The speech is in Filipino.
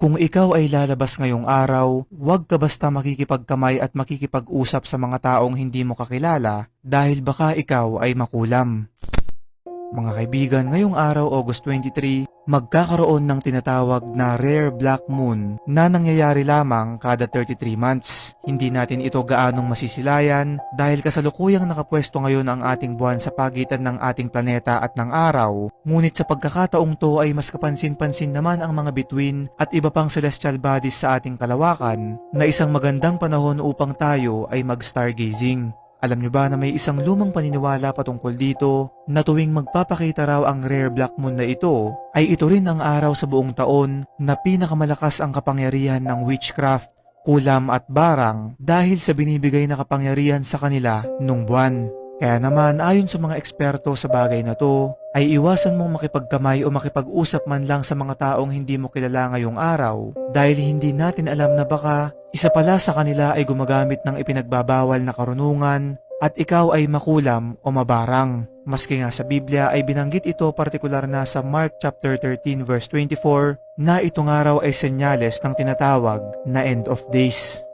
Kung ikaw ay lalabas ngayong araw, huwag ka basta makikipagkamay at makikipag-usap sa mga taong hindi mo kakilala dahil baka ikaw ay makulam. Mga kaibigan, ngayong araw, August 23, magkakaroon ng tinatawag na rare black moon na nangyayari lamang kada 33 months. Hindi natin ito gaanong masisilayan dahil kasalukuyang nakapwesto ngayon ang ating buwan sa pagitan ng ating planeta at ng araw. Ngunit sa pagkakataong to ay mas kapansin-pansin naman ang mga bituin at iba pang celestial bodies sa ating kalawakan na isang magandang panahon upang tayo ay mag-stargazing. Alam nyo ba na may isang lumang paniniwala patungkol dito na tuwing magpapakita raw ang rare black moon na ito ay ito rin ang araw sa buong taon na pinakamalakas ang kapangyarihan ng witchcraft, kulam at barang dahil sa binibigay na kapangyarihan sa kanila nung buwan. Kaya naman ayon sa mga eksperto sa bagay na to, ay iwasan mong makipagkamay o makipag-usap man lang sa mga taong hindi mo kilala ngayong araw dahil hindi natin alam na baka isa pala sa kanila ay gumagamit ng ipinagbabawal na karunungan at ikaw ay makulam o mabarang. Maski nga sa Biblia ay binanggit ito partikular na sa Mark chapter 13 verse 24 na itong araw ay senyales ng tinatawag na end of days.